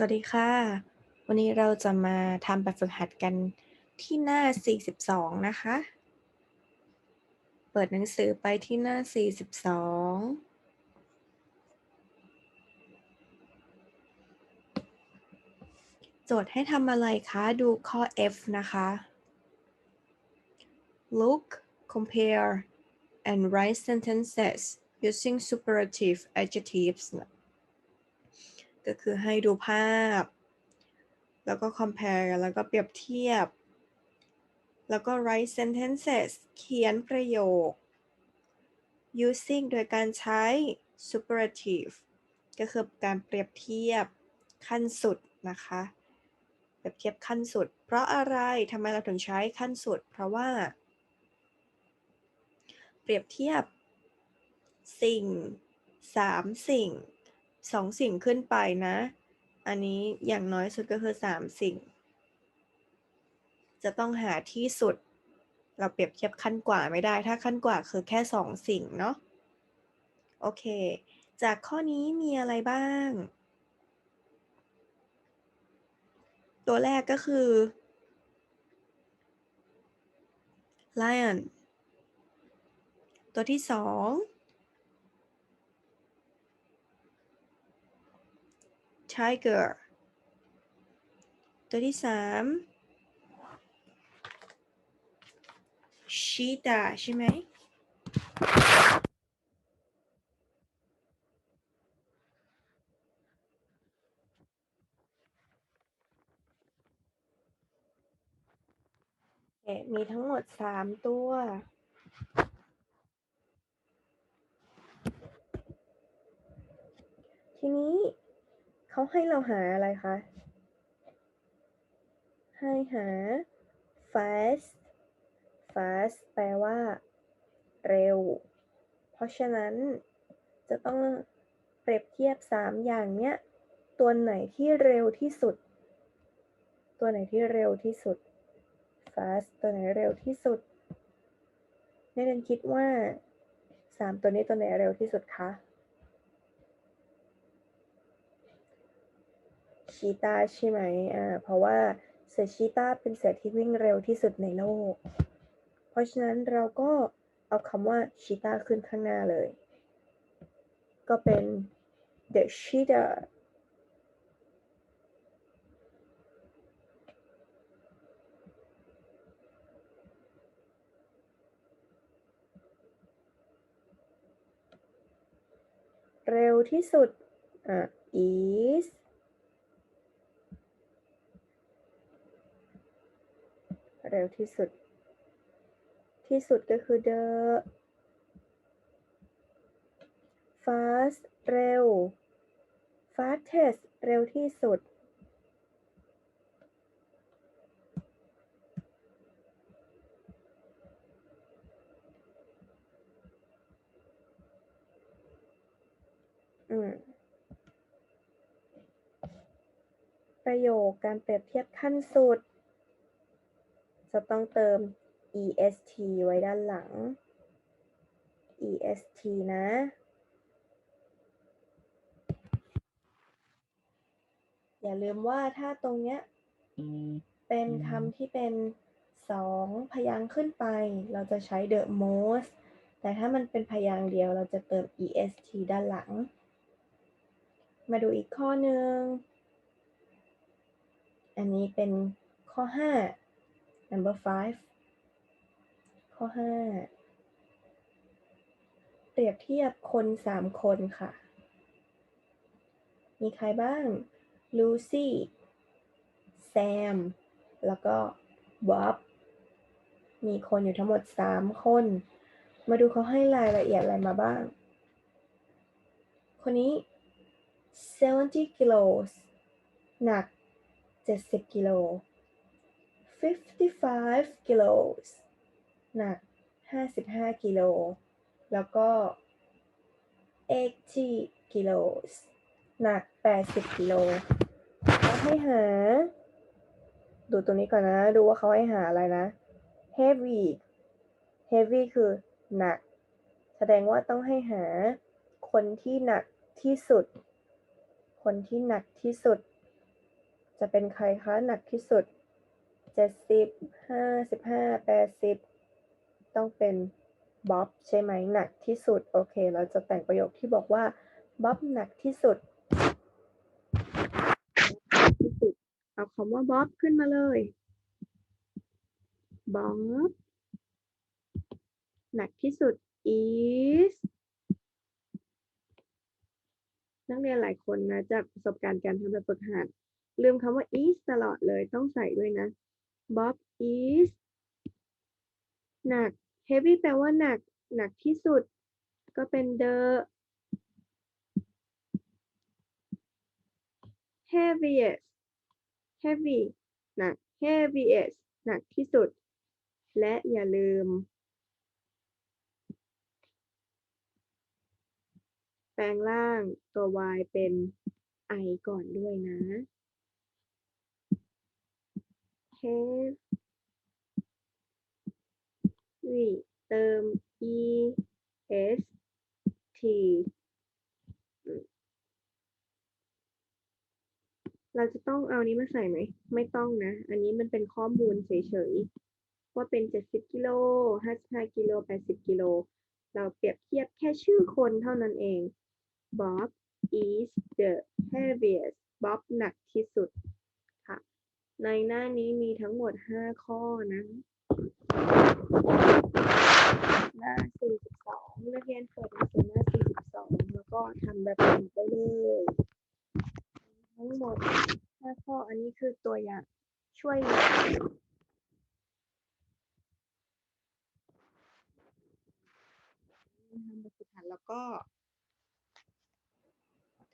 สวัสดีค่ะ วันนี้เราจะมาทำแบบฝึกหัดกันที่หน้า 42 นะคะ เปิดหนังสือไปที่หน้า 42โจทย์ให้ทำอะไรคะ ดูข้อ F นะคะ Look, compare, and write sentences using superlative adjectives ก็คือให้ดูภาพ แล้วก็ compare แล้วก็เปรียบเทียบ แล้วก็ write sentences เขียนประโยค using โดยการใช้ superlative ก็คือการเปรียบเทียบขั้นสุดนะคะ เปรียบเทียบขั้นสุด เพราะอะไรทำไมเราถึงใช้ขั้นสุด เพราะว่า เปรียบเทียบสิ่งสามสิ่ง สองสิ่งขึ้นไปนะ อันนี้อย่างน้อยสุดก็คือสามสิ่ง จะต้องหาที่สุด เราเปรียบเทียบขั้นกว่าไม่ได้ ถ้าขั้นกว่าคือแค่สองสิ่งเนาะ โอเค จากข้อนี้มีอะไรบ้าง ตัวแรกก็คือ lion ตัวที่สอง tiger ตัวที่สาม cheetah ใช่ไหม มีทั้งหมดสามตัว ทีนี้ เขาให้เราหาอะไรคะ ให้หา fast fast แปลว่า เร็ว เพราะฉะนั้นจะต้องเปรียบเทียบ 3 อย่างเนี้ย ตัวไหนที่เร็วที่สุด ตัวไหนที่เร็วที่สุด fast ตัวไหนเร็วที่สุดนักเรียนคิดว่า 3 ตัวนี้ตัวไหนเร็วที่สุดคะ ชีตาใช่ไหมอ่า เพราะว่าเสือชีตาเป็นเสือที่วิ่งเร็วที่สุดในโลก เพราะฉะนั้นเราก็เอาคำว่าชีตาขึ้นข้างหน้าเลย ก็เป็น the cheetah เร็วที่สุดอะ is เร็วที่สุด ที่สุดก็คือ the fast เร็ว fastest เร็วที่สุดอืมประโยคการเปรียบเทียบขั้นสุด จะต้องเติม est ไว้ด้านหลัง est นะ อย่าลืมว่าถ้าตรงเนี้ยเป็นคำที่เป็นสองพยางค์ขึ้นไป เราจะใช้ the most แต่ถ้ามันเป็นพยางค์เดียวเราจะเติม est ด้านหลัง มาดูอีกข้อหนึ่ง อันนี้เป็นข้อ 5 number five ข้อ5เปรียบเทียบคนสามคนค่ะ มีใครบ้างลูซี่แซมแล้วก็บ๊อบมีคนอยู่ทั้งหมด3คน มาดูเขาให้รายละเอียดอะไรมาบ้าง คนนี้ 70กิโลหนัก 70กิโล 55กิโลหนัก 55 กิโล แล้วก็ 80กิโลหนัก 80 กิโลเขาให้หา ดูตัวนี้ก่อนนะ ดูว่าเขาให้หาอะไรนะ heavy heavy คือหนัก แสดงว่าต้องให้หาคนที่หนักที่สุด คนที่หนักที่สุด จะเป็นใครคะหนักที่สุด จ็ดสิบห้าสิบห้าแปดสิบต้องเป็นบ๊อบใช่ไหมหนักที่สุด โอเค เราจะแต่งประโยคที่บอกว่าบ๊อบหนักที่สุดเอาคำว่าบ๊อบขึ้นมาเลยบ๊อบหนักที่สุด is นักเรียนหลายคนนะจากประสบการณ์การทำแบบฝึกหัดลืมคำว่า is ตลอดเลยต้องใส่ด้วยนะ Bob is หนัก heavy แปลว่าหนัก หนักที่สุด ก็เป็น the heaviest heavy หนัก heaviest หนักที่สุด และอย่าลืม แปลงร่างตัว y เป็น i ก่อนด้วยนะ heavy เติม e s t เราจะต้องเอานี้มาใส่ไหม ไม่ต้องนะ อันนี้มันเป็นข้อมูลเฉยๆ ว่าเป็น 70 กิโล 55 กิโล 80 กิโล เราเปรียบเทียบแค่ชื่อคนเท่านั้นเอง Bob is the heaviest Bob หนักที่สุด ในหน้านี้มีทั้งหมด 5 ข้อนะหน้า 42 นักเรียนเปิดหนังสือหน้า 42 แล้วก็ทำแบบนี้ไปเลย ทั้งหมด 5 ข้ออันนี้คือตัวอย่างช่วยทำแบบฝึกหัดแล้วก็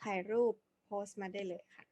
ถ่ายรูปโพสต์มาได้เลยค่ะ